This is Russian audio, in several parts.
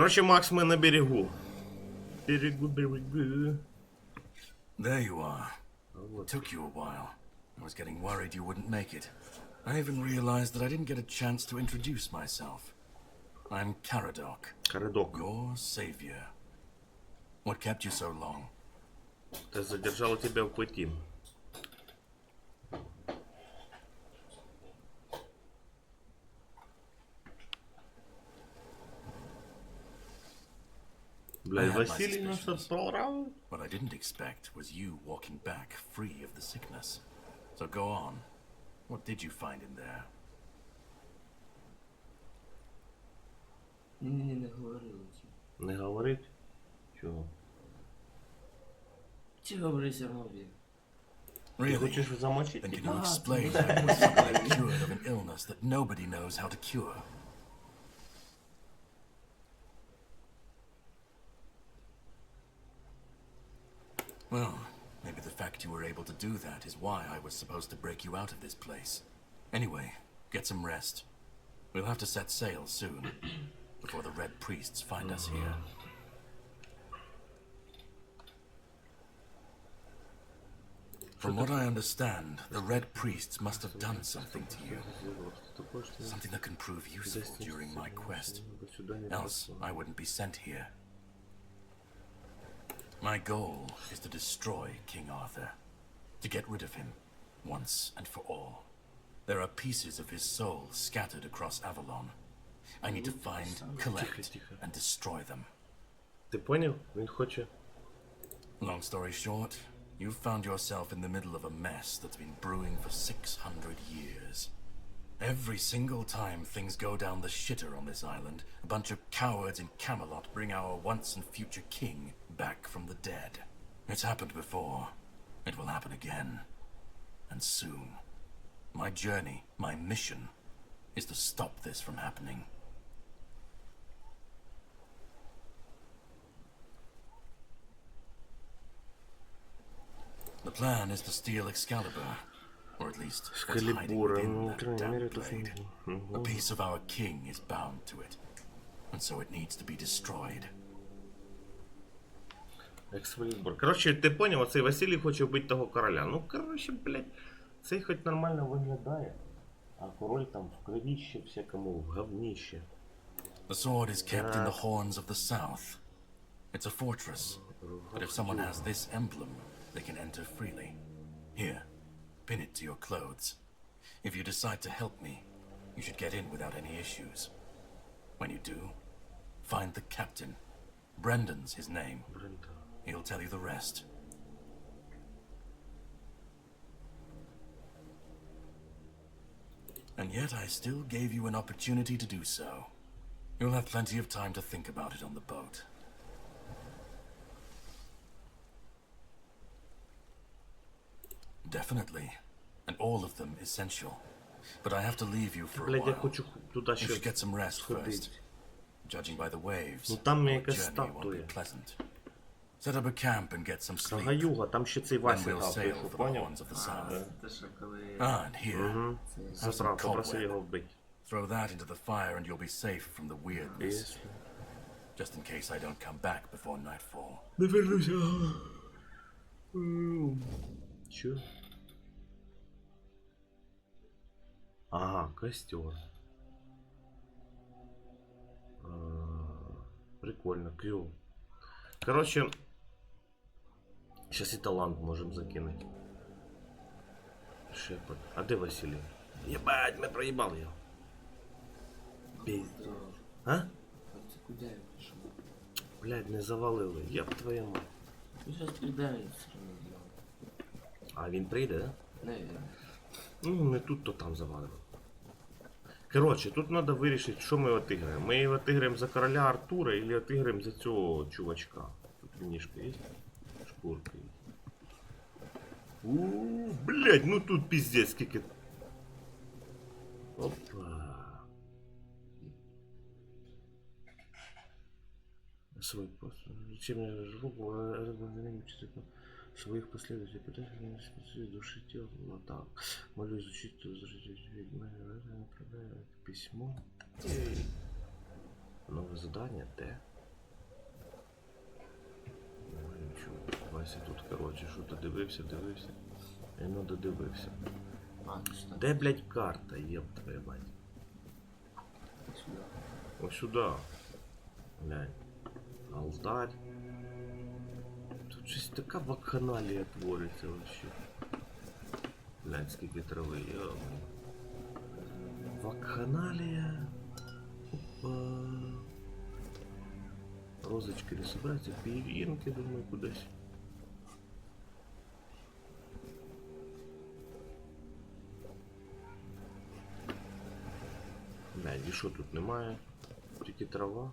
Короче, Макс, мы на берегу. Берегу, берегу. There you are. Took you a while. I was getting worried you wouldn't make it. I even realized that I didn't get a chance to introduce myself. I'm Caradoc, Коридок. your savior. What kept you so long? Ты задержала тебя в пути. Бля, I had my Василий нас suspicions. отправил. What I didn't expect was you walking back free of the sickness. So go on. What did you find in there? Ні, ні, ні, не говорили. Не говорить? Чого? Чи говори все одно він? Ти Really? хочеш замочити? Then can you Ah, explain how you were suddenly cured of an illness that nobody knows how to cure? Well, maybe the fact you were able to do that is why I was supposed to break you out of this place. Anyway, get some rest. We'll have to set sail soon, before the Red Priests find us here. From what I understand, the Red Priests must have done something to you. Something that can prove useful during my quest. Else, I wouldn't be sent here. My goal is to destroy King Arthur. To get rid of him, once and for all. There are pieces of his soul scattered across Avalon. I need to find, collect, and destroy them. Ти поняв? Він хоче. Long story short, you've found yourself in the middle of a mess that's been brewing for 600 years. Every single time things go down the shitter on this island, a bunch of cowards in Camelot bring our once and future king back from the dead. It's happened before. It will happen again. And soon. My journey, my mission, is to stop this from happening. The plan is to steal Excalibur, or at least what's hiding within that damn blade. A piece of our king is bound to it, and so it needs to be destroyed. Екскалібур. Коротше, ти поняв, оцей Василій хоче вбити того короля. Ну, коротше, блядь, цей хоч нормально виглядає. А король там в кровіще всякому, в говніще. The sword is kept in the horns of the south. It's a fortress, but if someone has this emblem, they can enter freely. Here, pin it to your clothes. If you decide to help me, you should get in without any issues. When you do, find the captain. Brendan's his name. Бренда. He'll tell you the rest. And yet I still gave you an opportunity to do so. You'll have plenty of time to think about it on the boat. Definitely. And all of them essential. But I have to leave you for a while. You should get some rest first. Judging by the waves, your journey won't be pleasant. Set up a camp and get some sleep. Гаюга, там ще цей Then Вася we'll гав, sail тихо, for the поняв? horns of the south. Те, що коли Ah, and here, have some Забрав, попросив cobweb. його вбити. Throw that into the fire and you'll be safe from the weirdness. Yes. Just in case I don't come back before nightfall. Не вернуся. Чо? Ага, костер. А, Прикольно, клево. Короче, сейчас и талант можем закинуть. Шепот. А де Василий? Ебать, мы проебал его. Пиздец. А? це куди я пішов? Блядь, не завалили. Єб твою мать. Ну, зараз прийде і все одно зробив. А він прийде, да? Не, він. Ну, не тут, то там завалимо. Коротше, тут треба вирішити, що ми отиграємо. Ми отиграємо за короля Артура или отиграємо за цього чувачка. Тут вінішка є? Є. Ууу, блядь, ну тут пиздец скільки. Опа. свой пост. Чем я руку своих последователей пытаюсь души тела. Вот так. Молюсь изучить, то ведьмы, направляю письмо. Нове задання, де? нічого. Вася тут, коротше, що то дивився, дивився. І ну додивився. А, ты что? Де, блядь, карта, єб твою мать? Сюда. Ось сюди. Глянь. Алтарь. Тут щось така вакханалія твориться вообще. Глянь, скільки трави, йома. Вакханалія. Опа. Розочки не собираються, пір'їнки, думаю, кудись. Глянь, і що тут немає? Тільки трава.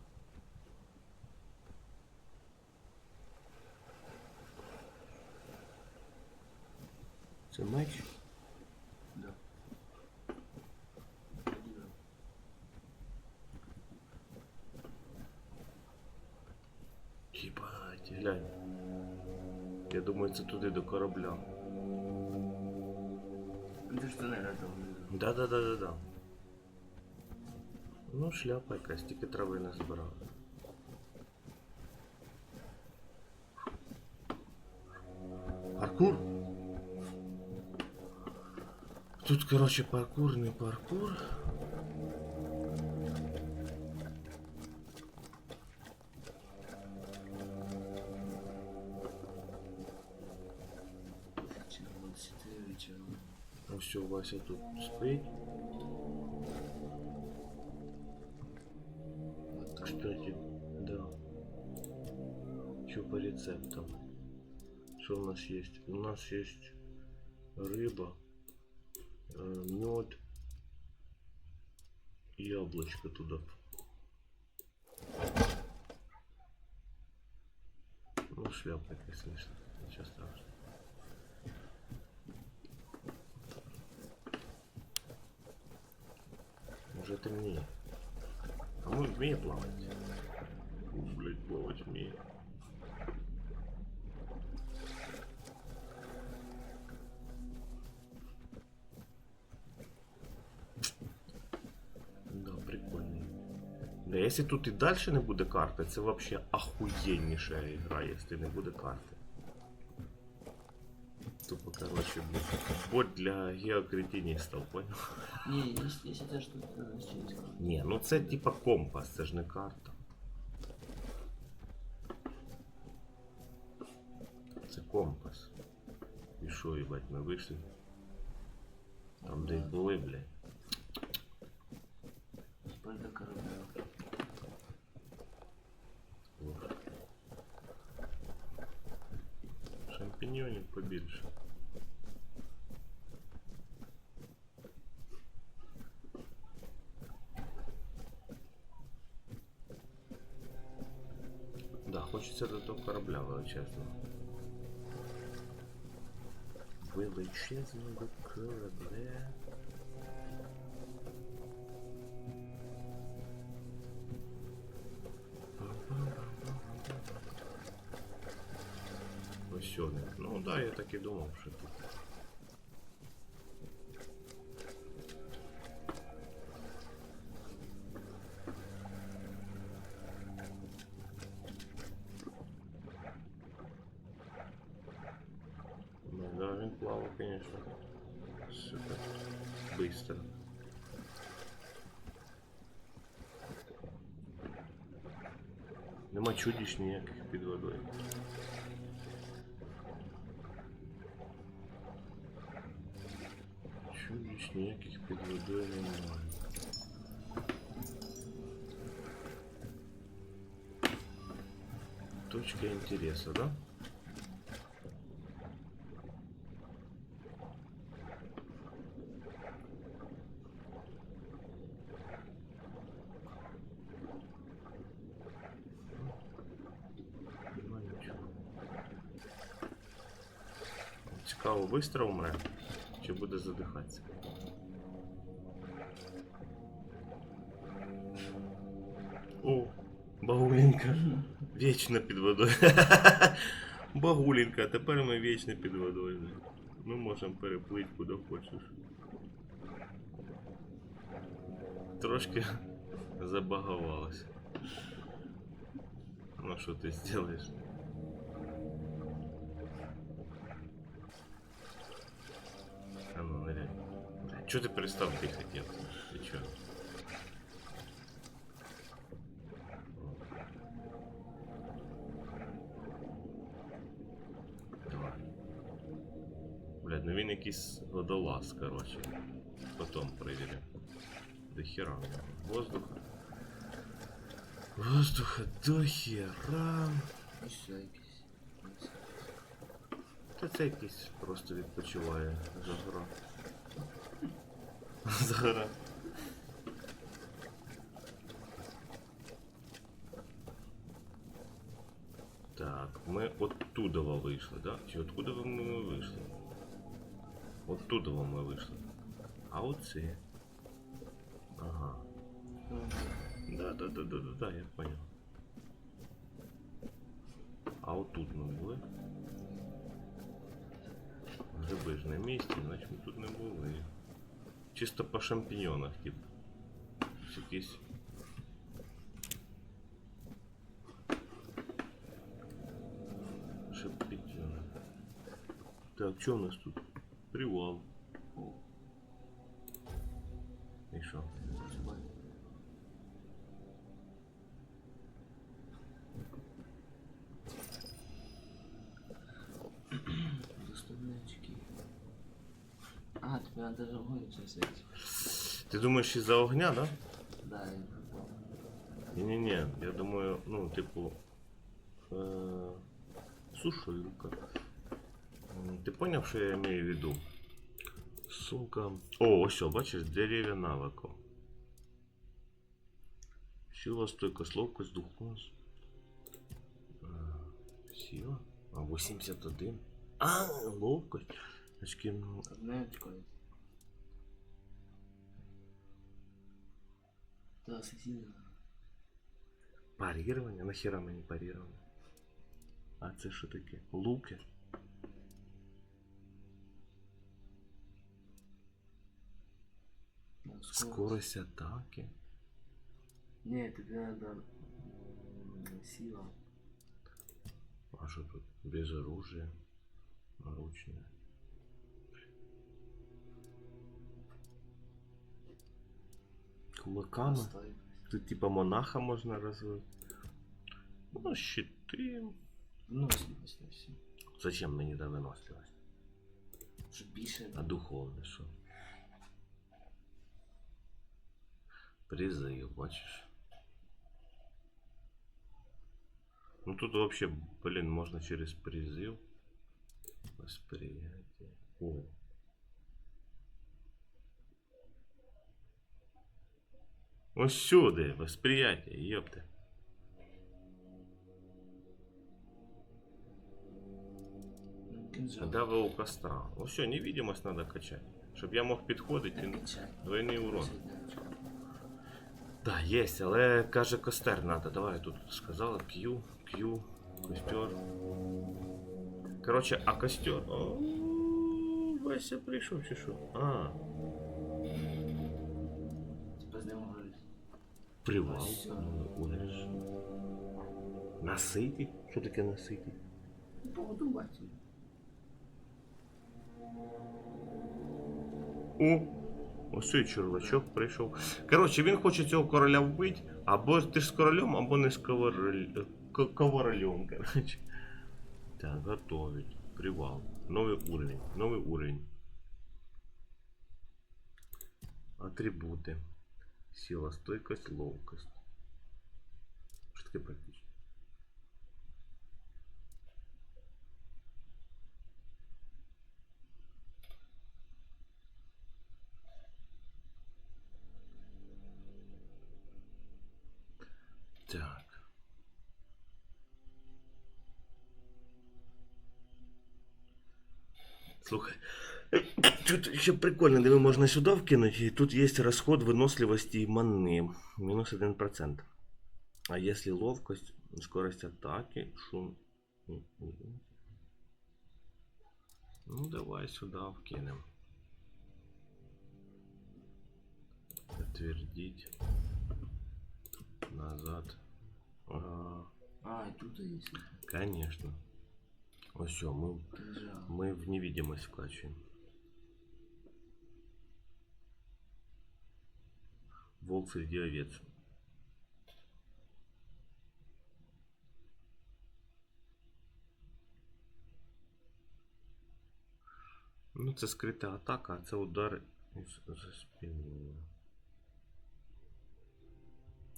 Це меч? Да. Єбать, глянь. Я думаю, це туди до корабля. Ты что, наверное, там внизу? Да-да-да-да-да. Ну, шляпа якась, тільки трави не збирав. Паркур? Тут, короче, паркур, не паркур. Ну все, Вася тут спить. рецептам? Что у нас есть? У нас есть рыба, мед, яблочко туда. Ну, шляпа, если слышно. Ничего страшного. Уже темнее. А мы вміє плавать? Фу, блядь, плавать вміє. якщо тут і далі не буде карти, це вообще охуєнніша гра, якщо не буде карти. Тупо, короче, блядь, бот для геокретиністів, понял? Не, есть, есть это что-то значит, есть. Ні, ну це типа компас, це ж не карта. Це компас. І що, їбать, ми вийшли? Там десь були, блядь. Да, хочеться до того корабля величезного. Величезного корабля. Сьогодні. Ну да, я так і думав, що тут. чудищ ніяких під водою. Чудищ ніяких під водою немає. Точка интереса, да? Быстро умре? Чи буде задихатися? О, Багулінка. Вічно під водою. Багулінка, тепер ми вічно під водою. Ми можемо переплити куди хочеш. Трошки забаговалось. Ну що ти зробиш? Чё ты перестал дыхать, нет? Ты чё? Давай. Блядь, ну він якийсь водолаз, короче. Потом проверим. До хера. у нього. Воздуха. Воздуха до хера. І що якийсь. Та це якийсь просто відпочиває за гора. За гора. Так, ми оттуда вийшли, да? Чи откуда ми вийшли? Оттуда ми вийшли. А оце. Ага. Да, да, да, да, да, да, я понял. А отут ми були. Гриби ж на місці, значить ми тут не були. Чисто по шампіньонах, тип. Ось Якісь. Шампіньони. Так, що у нас тут? Привал. І що? А, тобі надо огонь сейчас взять. Ти думаєш із-за огня, да? Да, я. Не-не-не, я думаю, ну, типу. Э, сушилка. М, Ти поняв, що я имею в виду? Сука. О, ось, бачиш, дерев'яна навико. Сила, стойкость, ловкость, духовность. Е, Сила? А, 81. А, ловкость. Очки, ну, Одне очко є. Та асасіна. парирование? Нахера мені парирование? А це що таке? Луки? Ну, Скорость атаки. Ні, тобі надо м, сила. А что тут? Без оружия. Наручные. Кулаками. Стойкость. Тут типа монаха можно развить. Ну, щиты. Виносливість на всі. Зачем мені да виносливость? Щоб більше. А духовне що? Призыв, бачиш? Ну тут вообще, блин, можно через призыв. Восприятие. О. Ось сюди, восприятие, ёпта. Ну, кінжал. Дави у костра. Ось все, невидимость надо качать. Щоб я мог підходити. Качай. Двойний урон. Да, есть, але каже костер надо. Давай тут сказала Q, Q, костер. Короче, а костер. О, Вася прийшов чи що? А, привал. Ось сюди. Лежиш. Наситий? Що таке наситий? Поводу. О, ось цей червачок прийшов. Коротше, він хоче цього короля вбити, або ти ж з королем, або не з ковароль... к- коваролем, коротше. Так, готовить. Привал. Новий уровень. Новий уровень. Атрибути. Сила, стойкость, ловкость. Що таке практично? Так. Слухай. Тут ще прикольно, диви, можна сюди вкинути, і тут є розход виносливості мани. Мінус 1%. А если ловкость, скорость атаки, шум... М, м. Ну, давай сюда вкинем. Подтвердить. Назад. Ага, А, и тут є. конечно. Ну все, мы, Кинжал. мы в невидимость вкачиваем. Волк среди овец. Ну, це скрита атака, а це удар за спиною.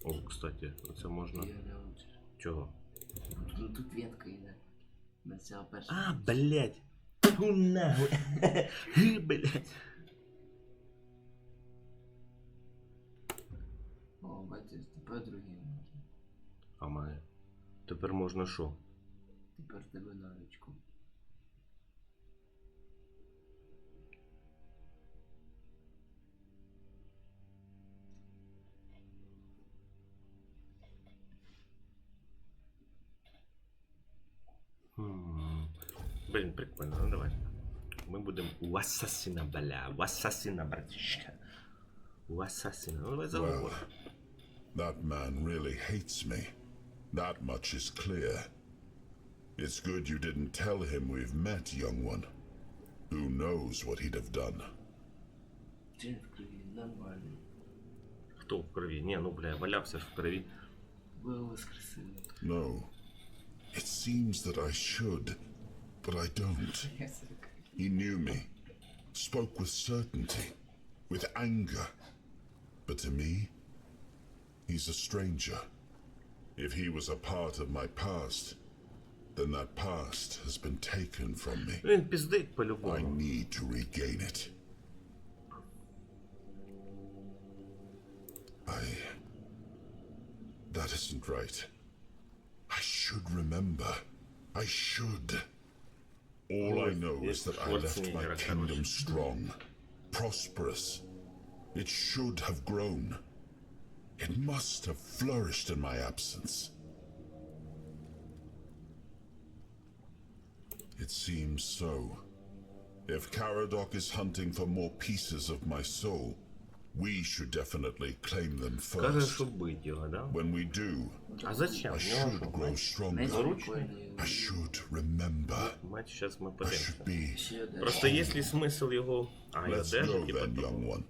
О, кстати, можна. Не учиш. Чого? Ну тут ветка йде. На цього першого. А, блядь! Тьфу О, бачиш, тепер другий можна. А має. Тепер можна що? Тепер тебе на ручку. М, Блін, прикольно, ну давай. Ми будемо у асасіна, бля, у асасіна, братішка. У асасіна. Ну давай Well, заговоримо. that man really hates me. That much is clear. It's good you didn't tell him we've met, young one. Who knows what he'd have done? Чи в крові нормально. Хто в крові? Ні, ну бля, валявся ж в крові. Ви воскресили. No. It seems that I should, but I don't. Я себе He knew me, spoke with certainty, with anger. But to me, he's a stranger. If he was a part of my past, then that past has been taken from me. Він піздить I по-любому. need to regain it. I. That isn't right. I should remember. I should. All I know is that I left my kingdom strong, prosperous. It should have grown. It must have flourished in my absence. It seems so. If Caradoc is hunting for more pieces of my soul, we should definitely claim them Каже, first. що бить його, да? When we do, А зачем? I В нього should що, grow меч? stronger. Неспокійний. I should remember. Меч, зараз ми I подивимося. should be. Ще один. Просто є ли смисл його... А, і Let's одежа, go типа, then, того. young one.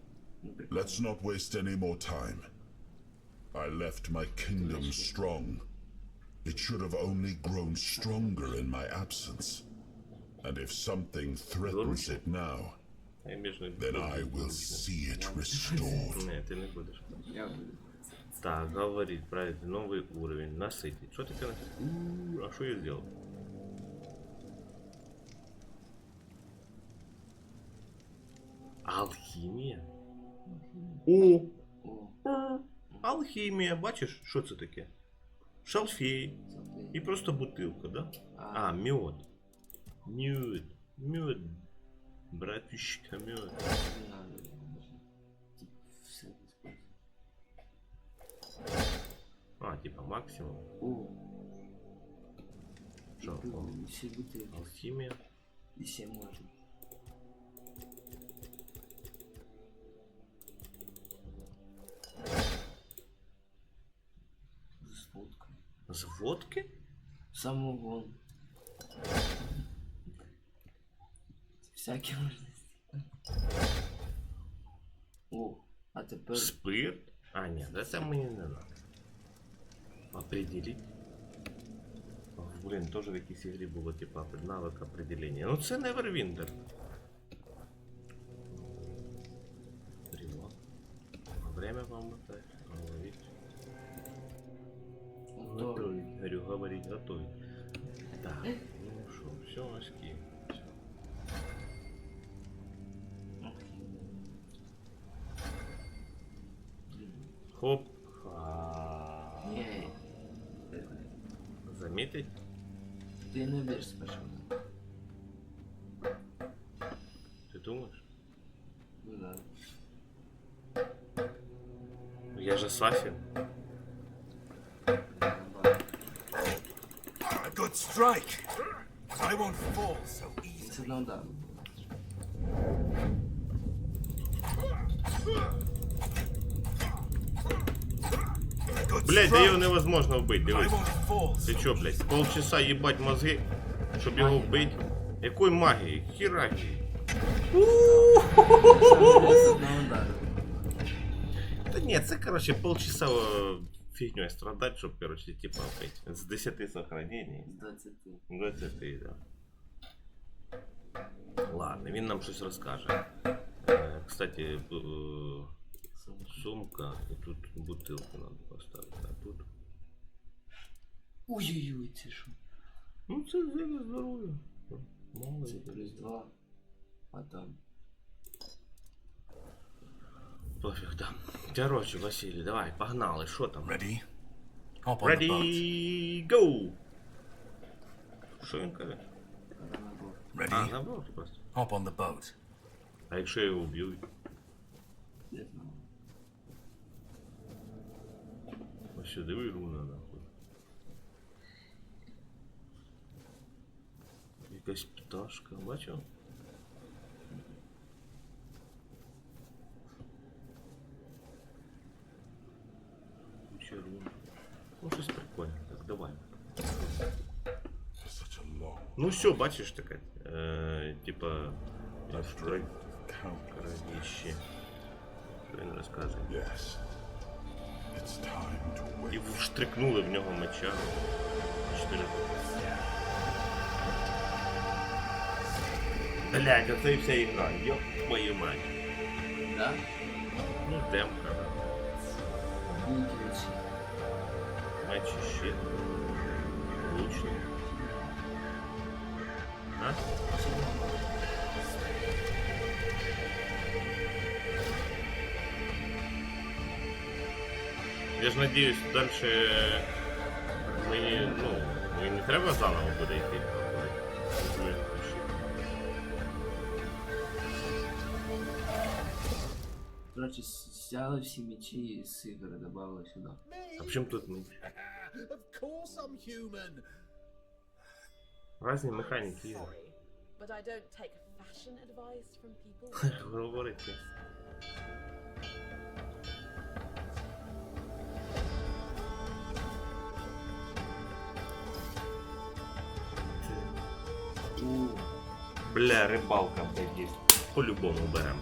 Let's not waste any more time. I left my kingdom strong. It should have only grown stronger in my absence. And if something threatens it now, Я між ними then буду I will зручно. see it restored. Ні, ти не будеш. Я буду. Так, говорить, правильно, новый уровень, насытить. Что ты насытить? А что я сделал? Алхімія? О! О, Алхімія, бачиш, що це таке? Шалфей. це І просто бутилка, да? А. А, мед. Мед. Мед. Братишка, мед. Не надо. Типа, все не А, типа максимум. О, Що? О, і ще З водкою. З водки? Самогон. Всякі можливості. О, а тепер Спирт? А, ні, да це мені не надо. Определить. О, Блін, теж в якійсь ігрі було, типа, навик определення. Ну це Neverwinter. Время вам мотать. Говорить. готовий. Готовить. Говорю, говорить, готовить. Так, ну що, все, очки. Всё. Хоп. Заметить? ти не більш спешно. Я же Сафи. Блять, да его невозможно убить, дивись. Ти чо, блять? полчаса ебать мозги, щоб його вбити. Якої магії? Херачі. ні, це, короче, полчаса е, фігньою страдати, щоб, короче, типа, вбити. З 10 сохранений. З 20. 20, да. Ладно, він нам щось розкаже. Е, Кстати, б- е, сумка, і тут бутилку треба поставити, а тут. Ой-ой-ой, це що? Ну, це зеле здоров'я. Мало Це ли. плюс 2. А там. Пофіг, да. Короче, Василій, давай, погнали, що там? Ready? Hop on the boat. Ready, go! Що він каже? Вона на бок. А, Ready? наоборот просто. Hop on the boat. А якщо його вб'ють? Не знаю. Ось сюди руна, нахуй. Якась пташка, бачив? Рун. Ну, щось прикольне. Так, давай. Ну все, бачиш таке. Е, типа. Що він розказує? Yes. It's time to І вштрикнули в нього меча. Чотири. Блять, оце і вся ігра. Йоп твою мать. Да? Ну, демка, да. Вікінці. Меч і щит. Лучник. А? Я ж надіюсь, далі мені, ну, мені не треба заново буде йти. Коротше, с- взяли всі мечі з ігри, додали сюди. А в чому тут меч? Of course I'm human. Разні механіки є. Sorry, but I don't take fashion advice from people. Говорите. У, Бля, рибалка, блядь, є. По-любому беремо.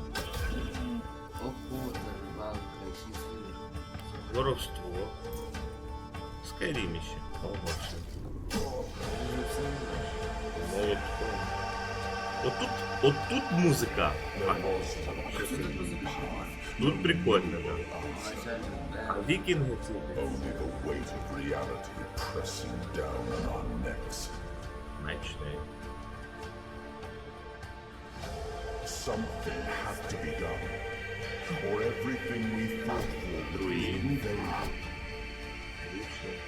да. Бачать, А де? вікінги ці. Only the weight of reality pressing down on our necks. Мечний. Something had to be done. Or everything we fought for would be Druid. in vain. Вічний.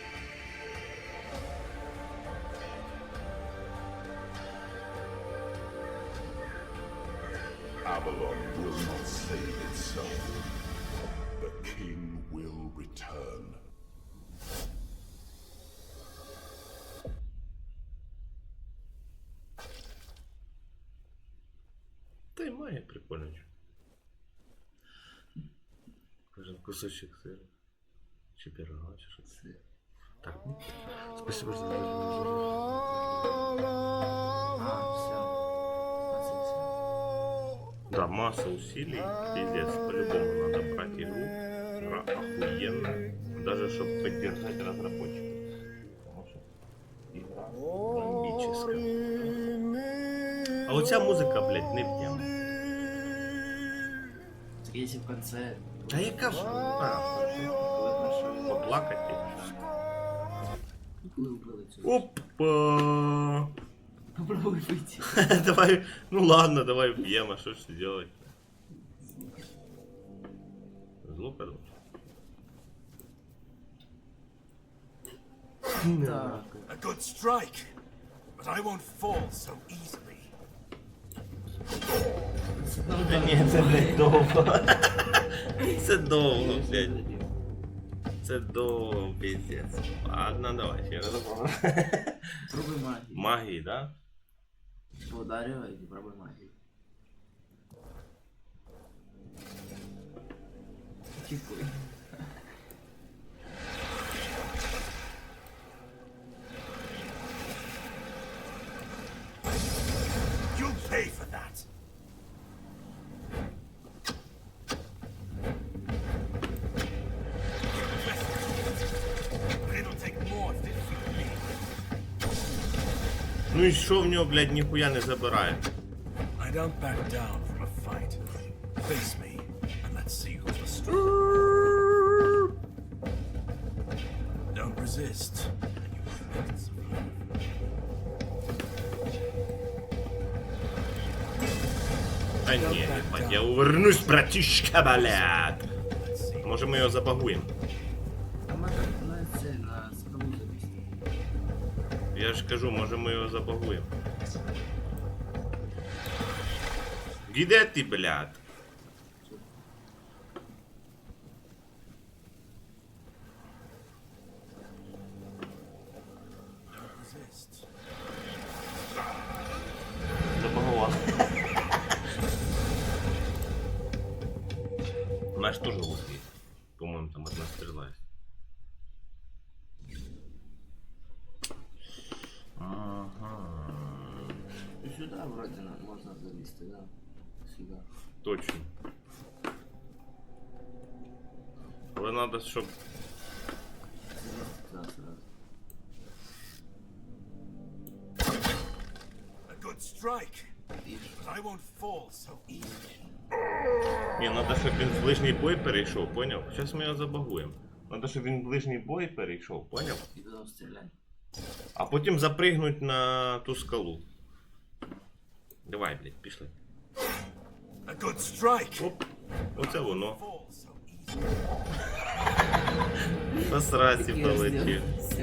Avalon will not save itself. The king will return. Та й має прикольно. Кожен кусочок сира. Чи пірога, чи що це. Так, ну. Спасибо за А. Да, масса усилий, пиздец, по-любому надо брать игру. Игра охуенная. Даже чтобы поддержать разработчиков. Потому что игра бомбическая. А оця музика, блядь, не в тему. Якщо в конце... А яка ж? А, поплакати. Опа! Попробуй вийти. давай, ну ладно, давай вб'ємо, а що ж делать? Зло подумав. Так. A good strike, but I won't fall so easily. Це блядь, довго. Це довго, блядь. це довго, піздець. Ладно, давай, ще раз. Пробуй магию. Магії, да? Ударивай і пробуй магію. Тихой. Ну і що в нього, блядь, ніхуя не забирає? I don't back down from a fight. Face me, and let's see who's the strongest. Don't resist, and you will survive. Та ні, ебать, я увернусь, братішка, блядь. Let's see. Може ми його забагуємо? Я ж кажу, може ми його забагуємо. Где ти, блядь? Перейшов, поняв? Зараз ми його забагуємо. Треба, щоб він в ближній бой перейшов, поняв? А потім запригнуть на ту скалу. Давай, блядь, пішли. A good strike, Оп, оце воно. Посрасів so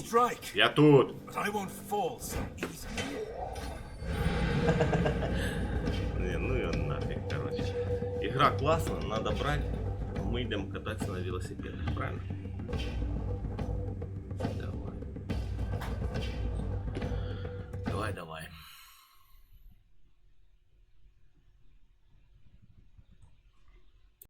тут. Я тут. Не, ну його нафіг, короче. Ігра класна, надо брати. Ми йдемо кататися на велосипедах, правильно? Давай. Давай, давай.